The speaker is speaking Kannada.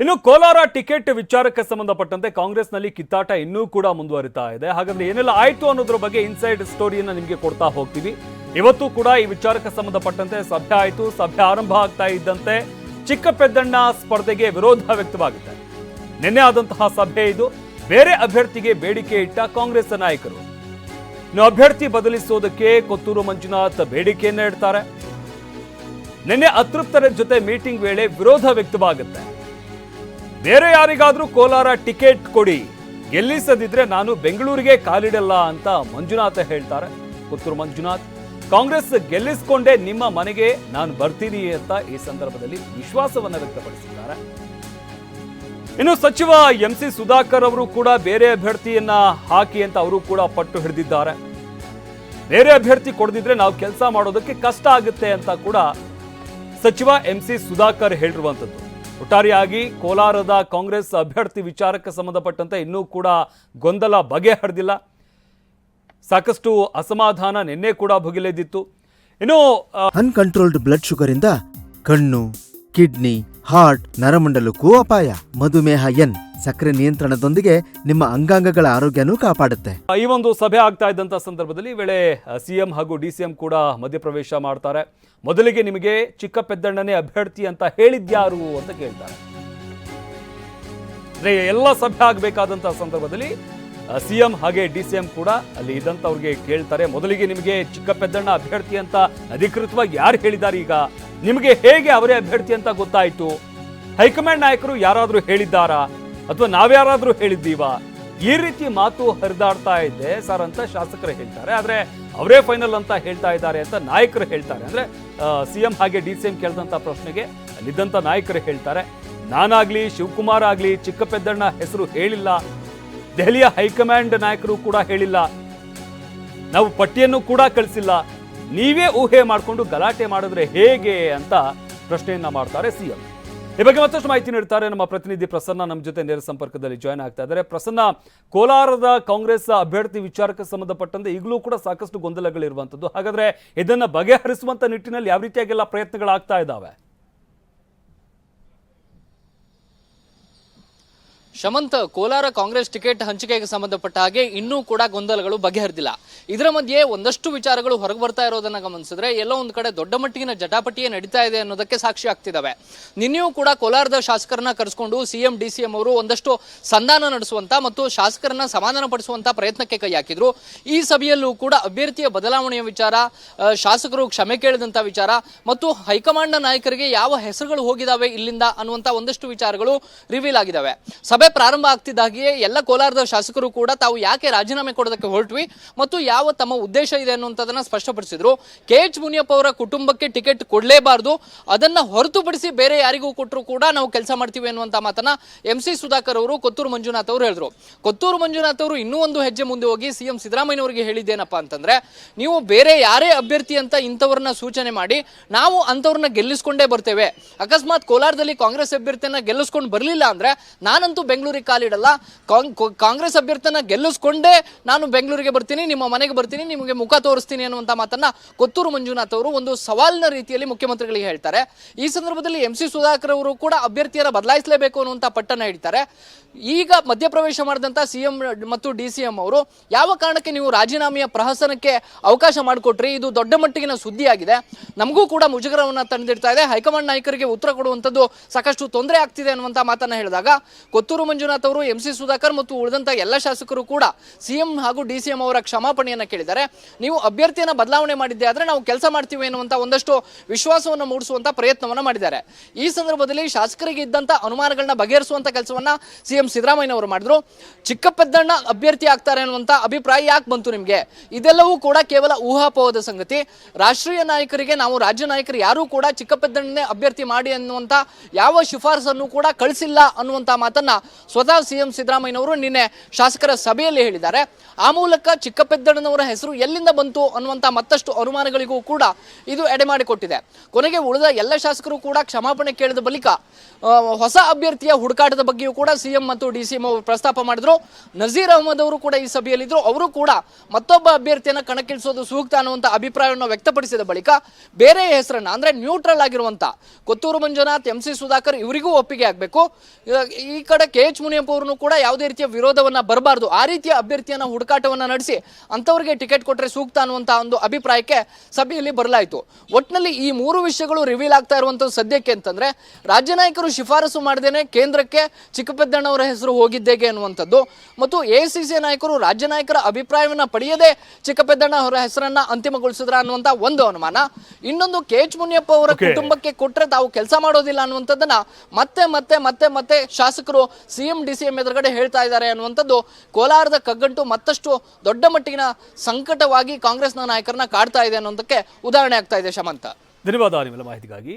ಇನ್ನು ಕೋಲಾರ ಟಿಕೆಟ್ ವಿಚಾರಕ್ಕೆ ಸಂಬಂಧಪಟ್ಟಂತೆ ಕಾಂಗ್ರೆಸ್ನಲ್ಲಿ ಕಿತ್ತಾಟ ಇನ್ನೂ ಕೂಡ ಮುಂದುವರಿತಾ ಇದೆ. ಹಾಗಾದ್ರೆ ಏನೆಲ್ಲ ಆಯ್ತು ಅನ್ನೋದ್ರ ಬಗ್ಗೆ ಇನ್ಸೈಡ್ ಸ್ಟೋರಿಯನ್ನ ನಿಮಗೆ ಕೊಡ್ತಾ ಹೋಗ್ತೀವಿ. ಇವತ್ತು ಕೂಡ ಈ ವಿಚಾರಕ್ಕೆ ಸಂಬಂಧಪಟ್ಟಂತೆ ಸಭೆ ಆಯ್ತು. ಸಭೆ ಆರಂಭ ಆಗ್ತಾ ಇದ್ದಂತೆ ಚಿಕ್ಕ ಪೆದ್ದಣ್ಣ ಸ್ಪರ್ಧೆಗೆ ವಿರೋಧ ವ್ಯಕ್ತವಾಗುತ್ತೆ ನಿನ್ನೆ ಆದಂತಹ ಸಭೆ ಇದು. ಬೇರೆ ಅಭ್ಯರ್ಥಿಗೆ ಬೇಡಿಕೆ ಇಟ್ಟ ಕಾಂಗ್ರೆಸ್ ನಾಯಕರು. ಇನ್ನು ಅಭ್ಯರ್ಥಿ ಬದಲಿಸೋದಕ್ಕೆ ಕೊತ್ತೂರು ಮಂಜುನಾಥ್ ಬೇಡಿಕೆಯನ್ನ ಇಡ್ತಾರೆ. ನಿನ್ನೆ ಅತೃಪ್ತರ ಜೊತೆ ಮೀಟಿಂಗ್ ವೇಳೆ ವಿರೋಧ ವ್ಯಕ್ತವಾಗುತ್ತೆ. ಬೇರೆ ಯಾರಿಗಾದ್ರೂ ಕೋಲಾರ ಟಿಕೆಟ್ ಕೊಡಿ. ಗೆಲ್ಲಿಸದಿದ್ರೆ ನಾನು ಬೆಂಗಳೂರಿಗೆ ಕಾಲಿಡಲ್ಲ ಅಂತ ಮಂಜುನಾಥ ಹೇಳ್ತಾರೆ. ಪುತ್ತೂರು ಮಂಜುನಾಥ್, ಕಾಂಗ್ರೆಸ್ ಗೆಲ್ಲಿಸ್ಕೊಂಡೇ ನಿಮ್ಮ ಮನೆಗೆ ನಾನು ಬರ್ತೀನಿ ಅಂತ ಈ ಸಂದರ್ಭದಲ್ಲಿ ವಿಶ್ವಾಸವನ್ನ ವ್ಯಕ್ತಪಡಿಸಿದ್ದಾರೆ. ಇನ್ನು ಸಚಿವ ಎಂ ಸಿ ಸುಧಾಕರ್ ಅವರು ಕೂಡ ಬೇರೆ ಅಭ್ಯರ್ಥಿಯನ್ನ ಹಾಕಿ ಅಂತ ಅವರು ಕೂಡ ಪಟ್ಟು ಹಿಡಿದಿದ್ದಾರೆ. ಬೇರೆ ಅಭ್ಯರ್ಥಿ ಕೊಡದಿದ್ರೆ ನಾವು ಕೆಲಸ ಮಾಡೋದಕ್ಕೆ ಕಷ್ಟ ಆಗುತ್ತೆ ಅಂತ ಕೂಡ ಸಚಿವ ಎಂ ಸಿ ಸುಧಾಕರ್ ಹೇಳಿರುವಂಥದ್ದು. ಒಟ್ಟಾರೆಯಾಗಿ ಕೋಲಾರದ ಕಾಂಗ್ರೆಸ್ ಅಭ್ಯರ್ಥಿ ವಿಚಾರಕ್ಕೆ ಸಂಬಂಧಪಟ್ಟಂತೆ ಇನ್ನೂ ಕೂಡ ಗೊಂದಲ ಬಗೆಹರಿದಿಲ್ಲ. ಸಾಕಷ್ಟು ಅಸಮಾಧಾನ ನಿನ್ನೆ ಕೂಡ ಭುಗಿಲೆದ್ದಿತ್ತು. ಇನ್ನು ಅನ್ಕಂಟ್ರೋಲ್ಡ್ ಬ್ಲಡ್ ಶುಗರ್ ಇಂದ ಕಣ್ಣು ಕಿಡ್ನಿ ಹಾರ್ಟ್ ನರಮಂಡಲಕ್ಕೂ ಅಪಾಯ. ಮಧುಮೇಹ ಎನ್ ಸಕ್ಕರೆ ನಿಯಂತ್ರಣದೊಂದಿಗೆ ನಿಮ್ಮ ಅಂಗಾಂಗಗಳ ಆರೋಗ್ಯನೂ ಕಾಪಾಡುತ್ತೆ. ಈ ಒಂದು ಸಭೆ ಆಗ್ತಾ ಇದ್ದಂಥ ಸಂದರ್ಭದಲ್ಲಿ ಈ ವೇಳೆ ಸಿಎಂ ಹಾಗೂ ಡಿ ಸಿ ಎಂ ಕೂಡ ಮಧ್ಯಪ್ರವೇಶ ಮಾಡ್ತಾರೆ. ಮೊದಲಿಗೆ ನಿಮಗೆ ಚಿಕ್ಕ ಪೆದ್ದಣ್ಣನೇ ಅಭ್ಯರ್ಥಿ ಅಂತ ಹೇಳಿದ್ಯಾರು ಅಂತ ಕೇಳ್ತಾರೆ. ಎಲ್ಲ ಸಭೆ ಆಗಬೇಕಾದಂತಹ ಸಂದರ್ಭದಲ್ಲಿ ಸಿಎಂ ಹಾಗೆ ಡಿ ಸಿ ಎಂ ಕೂಡ ಅಲ್ಲಿ ಇದ್ದಂಥವ್ರಿಗೆ ಕೇಳ್ತಾರೆ, ಮೊದಲಿಗೆ ನಿಮಗೆ ಚಿಕ್ಕ ಪೆದ್ದಣ್ಣ ಅಭ್ಯರ್ಥಿ ಅಂತ ಅಧಿಕೃತವಾಗಿ ಯಾರು ಹೇಳಿದ್ದಾರೆ ಈಗ? ನಿಮಗೆ ಹೇಗೆ ಅವರೇ ಅಭ್ಯರ್ಥಿ ಅಂತ ಗೊತ್ತಾಯಿತು? ಹೈಕಮಾಂಡ್ ನಾಯಕರು ಯಾರಾದರೂ ಹೇಳಿದ್ದಾರಾ? ಅಥವಾ ನಾವ್ಯಾರಾದರೂ ಹೇಳಿದ್ದೀವಾ? ಈ ರೀತಿ ಮಾತು ಹರಿದಾಡ್ತಾ ಇದ್ದೆ ಸರ್ ಅಂತ ಶಾಸಕರು ಹೇಳ್ತಾರೆ. ಆದ್ರೆ ಅವರೇ ಫೈನಲ್ ಅಂತ ಹೇಳ್ತಾ ಇದ್ದಾರೆ ಅಂತ ನಾಯಕರು ಹೇಳ್ತಾರೆ. ಅಂದರೆ ಸಿ ಎಂ ಹಾಗೆ ಡಿ ಸಿ ಎಂ ಕೇಳಿದಂಥ ಪ್ರಶ್ನೆಗೆ ಅಲ್ಲಿದ್ದಂಥ ನಾಯಕರು ಹೇಳ್ತಾರೆ. ನಾನಾಗಲಿ, ಶಿವಕುಮಾರ್ ಆಗಲಿ ಚಿಕ್ಕ ಪೆದ್ದಣ್ಣ ಹೆಸರು ಹೇಳಿಲ್ಲ. ದೆಹಲಿಯ ಹೈಕಮಾಂಡ್ ನಾಯಕರು ಕೂಡ ಹೇಳಿಲ್ಲ. ನಾವು ಪಟ್ಟಿಯನ್ನು ಕೂಡ ಕಳಿಸಿಲ್ಲ. ನೀವೇ ಊಹೆ ಮಾಡಿಕೊಂಡು ಗಲಾಟೆ ಮಾಡಿದ್ರೆ ಹೇಗೆ ಅಂತ ಪ್ರಶ್ನೆಯನ್ನ ಮಾಡ್ತಾರೆ ಸಿಎಂ. ಈ ಬಗ್ಗೆ ಮತ್ತಷ್ಟು ಮಾಹಿತಿ ನೀಡ್ತಾರೆ ನಮ್ಮ ಪ್ರತಿನಿಧಿ ಪ್ರಸನ್ನ. ನಮ್ಮ ಜೊತೆ ನೇರ ಸಂಪರ್ಕದಲ್ಲಿ ಜಾಯ್ನ್ ಆಗ್ತಾ ಇದ್ದಾರೆ. ಪ್ರಸನ್ನ, ಕೋಲಾರದ ಕಾಂಗ್ರೆಸ್ ಅಭ್ಯರ್ಥಿ ವಿಚಾರಕ್ಕೆ ಸಂಬಂಧಪಟ್ಟಂತೆ ಈಗಲೂ ಕೂಡ ಸಾಕಷ್ಟು ಗೊಂದಲಗಳಿರುವಂಥದ್ದು. ಹಾಗಾದ್ರೆ ಇದನ್ನ ಬಗೆಹರಿಸುವಂತ ನಿಟ್ಟಿನಲ್ಲಿ ಯಾವ ರೀತಿಯಾಗೆಲ್ಲ ಪ್ರಯತ್ನಗಳಾಗ್ತಾ ಇದ್ದಾವೆ? ಶಮಂತ್, ಕೋಲಾರ ಕಾಂಗ್ರೆಸ್ ಟಿಕೆಟ್ ಹಂಚಿಕೆಗೆ ಸಂಬಂಧಪಟ್ಟ ಹಾಗೆ ಇನ್ನೂ ಕೂಡ ಗೊಂದಲಗಳು ಬಗೆಹರಿದಿಲ್ಲ. ಇದರ ಮಧ್ಯೆ ಒಂದಷ್ಟು ವಿಚಾರಗಳು ಹೊರಗೆ ಬರ್ತಾ ಇರೋದನ್ನ ಗಮನಿಸಿದ್ರೆ ಎಲ್ಲೋ ಒಂದು ಕಡೆ ದೊಡ್ಡ ಮಟ್ಟಿನ ಜಟಾಪಟಿಯೇ ನಡೀತಾ ಇದೆ ಅನ್ನೋದಕ್ಕೆ ಸಾಕ್ಷಿ ಆಗ್ತಿದಾವೆ. ನಿನ್ನೆಯೂ ಕೂಡ ಕೋಲಾರದ ಶಾಸಕರನ್ನ ಕರೆಸ್ಕೊಂಡು ಸಿಎಂ ಡಿ ಸಿ ಎಂ ಅವರು ಒಂದಷ್ಟು ಸಂಧಾನ ನಡೆಸುವಂತ ಮತ್ತು ಶಾಸಕರನ್ನ ಸಮಾಧಾನ ಪಡಿಸುವಂತ ಪ್ರಯತ್ನಕ್ಕೆ ಕೈ ಹಾಕಿದ್ರು. ಈ ಸಭೆಯಲ್ಲೂ ಕೂಡ ಅಭ್ಯರ್ಥಿಯ ಬದಲಾವಣೆಯ ವಿಚಾರ ಶಾಸಕರು ಕ್ಷಮೆ ಕೇಳಿದಂತ ವಿಚಾರ ಮತ್ತು ಹೈಕಮಾಂಡ್ ನಾಯಕರಿಗೆ ಯಾವ ಹೆಸರುಗಳು ಹೋಗಿದಾವೆ ಇಲ್ಲಿಂದ ಅನ್ನುವಂತ ಒಂದಷ್ಟು ವಿಚಾರಗಳು ರಿವೀಲ್ ಆಗಿದ್ದಾವೆ ಸಭೆ ಪ್ರಾರಂಭ ಆಗ್ತಿದ್ದಾಗಿಯೇ ಎಲ್ಲ ಕೋಲಾರದ ಶಾಸಕರು ಕೂಡ ತಾವು ಯಾಕೆ ರಾಜೀನಾಮೆ ಕೊಡೋದಕ್ಕೆ ಹೊರಟ್ವಿ ಮತ್ತು ಯಾವ ತಮ್ಮ ಉದ್ದೇಶ ಇದೆ ಅನ್ನುವಂಥದ್ದನ್ನ ಸ್ಪಷ್ಟಪಡಿಸಿದ್ರು. ಕೆ ಎಚ್ ಮುನಿಯಪ್ಪ ಅವರ ಕುಟುಂಬಕ್ಕೆ ಟಿಕೆಟ್ ಕೊಡಲೇಬಾರದು. ಅದನ್ನ ಹೊರತುಪಡಿಸಿ ಬೇರೆ ಯಾರಿಗೂ ಕೊಟ್ಟರು ಕೂಡ ನಾವು ಕೆಲಸ ಮಾಡ್ತೀವಿ ಅನ್ನುವಂಥ ಮಾತನ್ನ ಎಂ ಸಿ ಸುಧಾಕರ್ ಅವರು ಕೊತ್ತೂರು ಮಂಜುನಾಥ್ ಅವರು ಹೇಳಿದ್ರು. ಕೊತ್ತೂರು ಮಂಜುನಾಥ್ ಅವರು ಇನ್ನೂ ಒಂದು ಹೆಜ್ಜೆ ಮುಂದೆ ಹೋಗಿ ಸಿಎಂ ಸಿದ್ದರಾಮಯ್ಯನವರಿಗೆ ಹೇಳಿದ್ದೇನಪ್ಪ ಅಂತಂದ್ರೆ, ನೀವು ಬೇರೆ ಯಾರೇ ಅಭ್ಯರ್ಥಿ ಅಂತ ಇಂಥವ್ರನ್ನ ಸೂಚನೆ ಮಾಡಿ, ನಾವು ಅಂಥವ್ರನ್ನ ಗೆಲ್ಲಿಸ್ಕೊಂಡೇ ಬರ್ತೇವೆ. ಅಕಸ್ಮಾತ್ ಕೋಲಾರದಲ್ಲಿ ಕಾಂಗ್ರೆಸ್ ಅಭ್ಯರ್ಥಿಯನ್ನ ಗೆಲ್ಲಿಸ್ಕೊಂಡು ಬರಲಿಲ್ಲ ಅಂದ್ರೆ ನಾನಂತೂ ಬೆಂಗಳೂರಿಗೆ ಕಾಲಿಡಲ್ಲ ಕಾಂಗ್- ಕಾಂಗ್ರೆಸ್ ಅಭ್ಯರ್ಥಿನ ಗೆಲ್ಲಿಸ್ಕೊಂಡೇ ನಾನು ಬೆಂಗಳೂರಿಗೆ ಬರ್ತೀನಿ, ನಿಮ್ಮ ಮನೆಗೆ ಬರ್ತೀನಿ, ನಿಮಗೆ ಮುಖ ತೋರಿಸ್ತೀನಿ ಅನ್ನುವಂಥ ಮಾತನ್ನ ಕೊತ್ತೂರು ಮಂಜುನಾಥ್ ಅವರು ಒಂದು ಸವಾಲಿನ ರೀತಿಯಲ್ಲಿ ಮುಖ್ಯಮಂತ್ರಿಗಳಿಗೆ ಹೇಳ್ತಾರೆ. ಈ ಸಂದರ್ಭದಲ್ಲಿ ಎಂ ಸಿ ಸುಧಾಕರ್ ಅವರು ಕೂಡ ಅಭ್ಯರ್ಥಿಯರ ಬದಲಾಯಿಸಲೇಬೇಕು ಅನ್ನುವಂಥ ಪಟ್ಟನ್ನ ಹಿಡಿತಾರೆ. ಈಗ ಮಧ್ಯಪ್ರವೇಶ ಮಾಡಿದಂಥ ಸಿಎಂ ಮತ್ತು ಡಿ ಸಿ ಅವರು, ಯಾವ ಕಾರಣಕ್ಕೆ ನೀವು ರಾಜೀನಾಮೆಯ ಪ್ರಹಸನಕ್ಕೆ ಅವಕಾಶ ಮಾಡಿಕೊಟ್ರಿ? ಇದು ದೊಡ್ಡ ಮಟ್ಟಿಗಿನ ಸುದ್ದಿಯಾಗಿದೆ. ನಮಗೂ ಕೂಡ ಮುಜುಗರವನ್ನ ತಂದಿಡ್ತಾ ಇದೆ. ಹೈಕಮಾಂಡ್ ನಾಯಕರಿಗೆ ಉತ್ತರ ಕೊಡುವಂಥದ್ದು ಸಾಕಷ್ಟು ತೊಂದರೆ ಆಗ್ತಿದೆ ಅನ್ನುವಂಥ ಮಾತನ್ನ ಹೇಳಿದಾಗ, ಕೊತ್ತೂರು ಮಂಜುನಾಥ್ ಅವರು, ಎಂ ಸಿ ಸುಧಾಕರ್ ಮತ್ತು ಉಳಿದಂಥ ಎಲ್ಲ ಶಾಸಕರು ಕೂಡ ಸಿಎಂ ಹಾಗೂ ಡಿ ಸಿ ಎಂ ಅವರ ಕ್ಷಮಾಪಣೆಯನ್ನ ಕೇಳಿದ್ದಾರೆ. ನೀವು ಅಭ್ಯರ್ಥಿಯನ್ನ ಬದಲಾವಣೆ ಮಾಡಿದ್ದೆ ಆದ್ರೆ ನಾವು ಕೆಲಸ ಮಾಡ್ತೀವಿ ಎನ್ನುವಂಥ ಒಂದಷ್ಟು ವಿಶ್ವಾಸವನ್ನು ಮೂಡಿಸುವಂತ ಪ್ರಯತ್ನವನ್ನ ಮಾಡಿದ್ದಾರೆ. ಈ ಸಂದರ್ಭದಲ್ಲಿ ಶಾಸಕರಿಗೆ ಇದ್ದಂತ ಅನುಮಾನಗಳನ್ನ ಬಗೆಹರಿಸುವಂತ ಕೆಲಸವನ್ನ ಸಿಎಂ ಸಿದ್ದರಾಮಯ್ಯ ಅವರು ಮಾಡಿದ್ರು. ಚಿಕ್ಕಪ್ಪದ್ದಣ್ಣ ಅಭ್ಯರ್ಥಿ ಆಗ್ತಾರೆ ಅನ್ನುವಂತ ಅಭಿಪ್ರಾಯ ಯಾಕೆ ಬಂತು ನಿಮಗೆ? ಇದೆಲ್ಲವೂ ಕೂಡ ಕೇವಲ ಊಹಾಪೋಹದ ಸಂಗತಿ. ರಾಷ್ಟ್ರೀಯ ನಾಯಕರಿಗೆ ನಾವು ರಾಜ್ಯ ನಾಯಕರು ಯಾರೂ ಕೂಡ ಚಿಕ್ಕಪ್ಪದ್ದಣ್ಣನೇ ಅಭ್ಯರ್ಥಿ ಮಾಡಿ ಅನ್ನುವಂತ ಯಾವ ಶಿಫಾರಸನ್ನು ಕೂಡ ಕಳಿಸಿಲ್ಲ ಅನ್ನುವಂತ ಮಾತನ್ನ ಸ್ವತಃ ಸಿಎಂ ಸಿದ್ದರಾಮಯ್ಯನವರು ನಿನ್ನೆ ಶಾಸಕರ ಸಭೆಯಲ್ಲಿ ಹೇಳಿದ್ದಾರೆ. ಆ ಮೂಲಕ ಚಿಕ್ಕಪೆದ್ದಣ್ಣನವರ ಹೆಸರು ಎಲ್ಲಿಂದ ಬಂತು ಅನ್ನುವಂಥ ಮತ್ತಷ್ಟು ಅನುಮಾನಗಳಿಗೂ ಕೂಡ ಇದು ಎಡೆಮಾಡಿಕೊಟ್ಟಿದೆ ಕೊನೆಗೆ ಉಳಿದ ಎಲ್ಲ ಶಾಸಕರು ಕೂಡ ಕ್ಷಮಾಪಣೆ ಕೇಳಿದ ಬಳಿಕ ಹೊಸ ಅಭ್ಯರ್ಥಿಯ ಹುಡುಕಾಟದ ಬಗ್ಗೆಯೂ ಕೂಡ ಸಿಎಂ ಮತ್ತು ಡಿ ಸಿ ಪ್ರಸ್ತಾಪ ಮಾಡಿದ್ರು. ನಜೀರ್ ಅಹಮದ್ ಅವರು ಕೂಡ ಈ ಸಭೆಯಲ್ಲಿದ್ದರು ಅವರು ಕೂಡ ಮತ್ತೊಬ್ಬ ಅಭ್ಯರ್ಥಿಯನ್ನ ಕಣಕ್ಕಿಳಿಸೋದು ಸೂಕ್ತ ಅನ್ನುವಂಥ ಅಭಿಪ್ರಾಯವನ್ನು ವ್ಯಕ್ತಪಡಿಸಿದ ಬಳಿಕ ಬೇರೆ ಹೆಸರನ್ನ, ಅಂದ್ರೆ ನ್ಯೂಟ್ರಲ್ ಆಗಿರುವಂಥ ಕೊತ್ತೂರು ಮಂಜುನಾಥ್, ಎಂ ಸಿ ಸುಧಾಕರ್ ಇವರಿಗೂ ಒಪ್ಪಿಗೆ ಆಗಬೇಕು. ಈ ಕಡೆ ಕೆ ಎಚ್ ಮುನಿಯಪ್ಪ ಅವ್ರನ್ನು ಕೂಡ ಯಾವುದೇ ರೀತಿಯ ವಿರೋಧವನ್ನ ಬರಬಾರ್ದು. ಆ ರೀತಿಯ ಅಭ್ಯರ್ಥಿಯನ್ನ ಹುಡುಕಾಟವನ್ನ ನಡೆಸಿ ಅಂತವರಿಗೆ ಟಿಕೆಟ್ ಕೊಟ್ಟರೆ ಸೂಕ್ತ ಅನ್ನುವಂತಹ ಒಂದು ಅಭಿಪ್ರಾಯಕ್ಕೆ ಸಭೆಯಲ್ಲಿ ಬರಲಾಯಿತು. ಒಟ್ಟಿನಲ್ಲಿ ಈ ಮೂರು ವಿಷಯಗಳು ರಿವೀಲ್ ಆಗ್ತಾ ಇರುವಂತದ್ದು ಸದ್ಯಕ್ಕೆ ಅಂತಂದ್ರೆ ರಾಜ್ಯ ನಾಯಕರು ಶಿಫಾರಸು ಮಾಡದೇನೆ ಕೇಂದ್ರಕ್ಕೆ ಚಿಕ್ಕಪೆದ್ದಣ್ಣವರ ಹೆಸರು ಹೋಗಿದ್ದೇಗೆ ಅನ್ನುವಂಥದ್ದು. ಮತ್ತು ಎಐಸಿಸಿ ನಾಯಕರು ರಾಜ್ಯ ನಾಯಕರ ಅಭಿಪ್ರಾಯವನ್ನ ಪಡೆಯದೆ ಚಿಕ್ಕಪೆದ್ದಣ್ಣ ಅವರ ಹೆಸರನ್ನ ಅಂತಿಮಗೊಳಿಸಿದ್ರ ಅನ್ನುವಂತ ಒಂದು ಅನುಮಾನ. ಇನ್ನೊಂದು ಕೆ ಎಚ್ ಮುನಿಯಪ್ಪ ಅವರ ಕುಟುಂಬಕ್ಕೆ ಕೊಟ್ಟರೆ ತಾವು ಕೆಲಸ ಮಾಡೋದಿಲ್ಲ ಅನ್ನುವಂಥದ್ದನ್ನ ಮತ್ತೆ ಮತ್ತೆ ಮತ್ತೆ ಮತ್ತೆ ಶಾಸಕರು ಸಿಎಂ ಡಿ ಸಿ ಎಂ ಎದುರುಗಡೆ ಹೇಳ್ತಾ ಇದ್ದಾರೆ ಅನ್ನುವಂಥದ್ದು ಕೋಲಾರದ ಕಗ್ಗಂಟು ಮತ್ತಷ್ಟು ದೊಡ್ಡ ಮಟ್ಟಿನ ಸಂಕಟವಾಗಿ ಕಾಂಗ್ರೆಸ್ನ ನಾಯಕರನ್ನ ಕಾಡ್ತಾ ಇದೆ ಅನ್ನೋದಕ್ಕೆ ಉದಾಹರಣೆ ಆಗ್ತಾ ಇದೆ ಶಮಂತ. ಧನ್ಯವಾದ ನಿಮ್ಮೆಲ್ಲ ಮಾಹಿತಿಗಾಗಿ.